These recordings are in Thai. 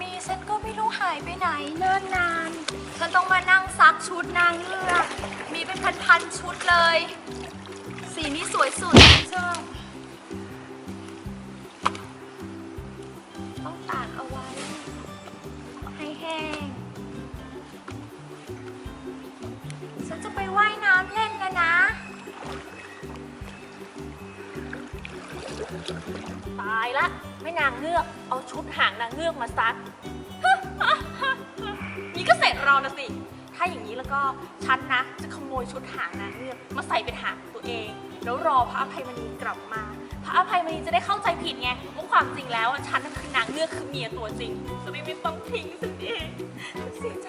มีฉันก็ไม่รู้หายไปไหนเนิ่นนาน ฉันต้องมานั่งซักชุดนางเงือกมีเป็นพันๆชุดเลย สีนี้สวยสุดฉันชอบ ตายละแม่นางเงือก เอาชุดหางนางเงือกมาซัก นี่ก็เสร็จเรานะสิ ถ้าอย่างนี้แล้วก็ฉันนะ จะขโมยชุดหางนางเงือกมาใส่เป็นหางตัวเอง แล้วรอพระอภัยมณีกลับมา พระอภัยมณีจะได้เข้าใจผิดไงว่าความจริงแล้วอะฉันน่ะคือนางเงือกคือเมียตัวจริงจะได้ไม่ต้องทิ้งสักทีเสียใจ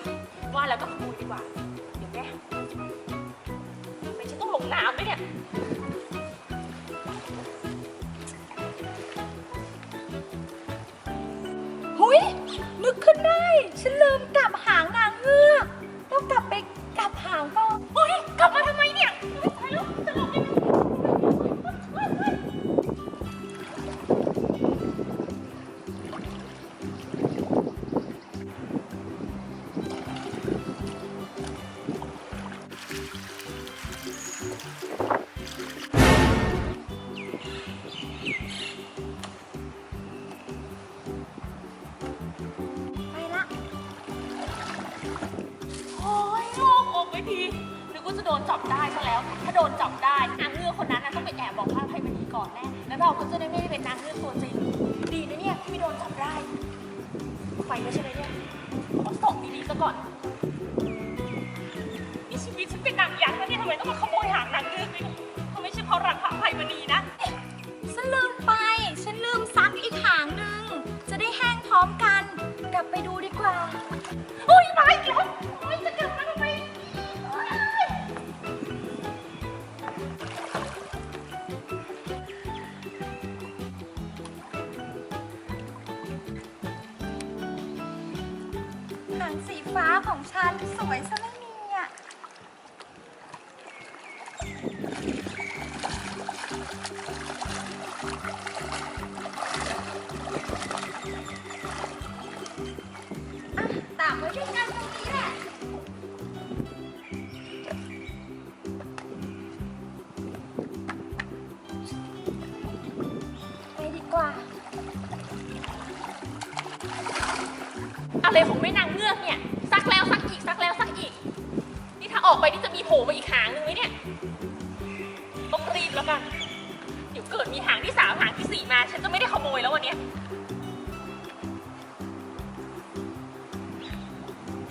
ว่าแล้วก็ขโมยดีกว่า เดี๋ยวแม่ไม่ใช่ต้องลงน้ำด้วยเนี่ย หุยนึกขึ้นได้ ฉันลืมกลับหาง ล่งอกไปทีนึกว่าจะโดนจับได้ซะแล้ว ถ้าโดนจับได้นางเงือกคนนั้นนะต้องไปแอบบอกพระอภัยมณีก่อนแน่แล้วเราก็จะได้ไม่ได้เป็นนางเงือกตัวจริง ดีนะเนี่ยที่ไม่โดนจับได้ ไปแล้วใช่ไหมเนี่ยขอส่งดีๆซะก่อนนี่ชีวิตฉันเป็นนางยักษ์นะเนี่ยทำไมต้องมาขโมยหางนางเงือกด้วยเนี่ยถ้าไม่ใช่เพราะรักพระอภัยมณีนะฉันลืมไป ฉันลืมซักอีกหางหนึ่ง จะได้แห้งพร้อมกัน กลับไปดูดีกว่าโอ้ยมาอีกแล้วโอ้ยจะ ฟ้าของฉันสวยซะไม่มีอะ อะตากไว้ด้วยกันตรงนี้แหละ ไปดีกว่า อะไรของแม่นางเงือกเนี่ย ผล่มาอีกหางหนึ่งไหมเนี่ย ต้องรีบแล้วกัน เดี๋ยวเกิดมีหางที่สามหางที่สี่มา ฉันจะไม่ได้ขโมยแล้ววันเนี้ย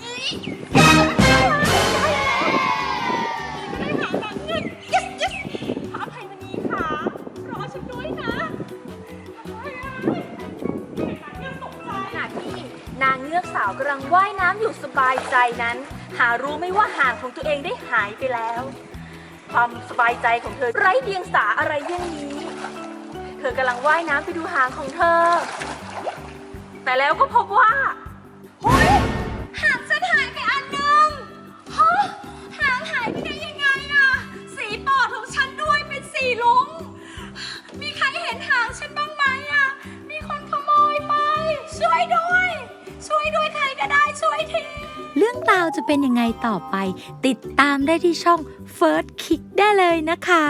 เฮ้ยได้หางนางเงือก yes yes พระอภัยมณีค่ะรอฉันด้วยนะเฮ้ยเฮ้ยเฮ้ยนางเงือกตกใจขณะที่นางเงือกสาวกำลังว่ายน้ำอยู่สบายใจนั้น หารู้ไม่ว่าหางของตัวเองได้หายไปแล้ว ความสบายใจของเธอไร้เดียงสาอะไรเรื่องนี้ เธอกำลังว่ายน้ำไปดูหางของเธอ แต่แล้วก็พบว่าเฮ้ยหางฉันหายไปอันหนึ่งฮะหางหายไปได้ยังไงอะสีปอดของฉันด้วยเป็นสีลุงมีใครเห็นหางฉันบ้างไหมอะมีคนขโมยไป ช่วยด้วย ช่วยด้วยใครก็ได้ช่วยทีาวจะเป็นยังไงต่อไป ติดตามได้ที่ช่อง First Kick ได้เลยนะคะ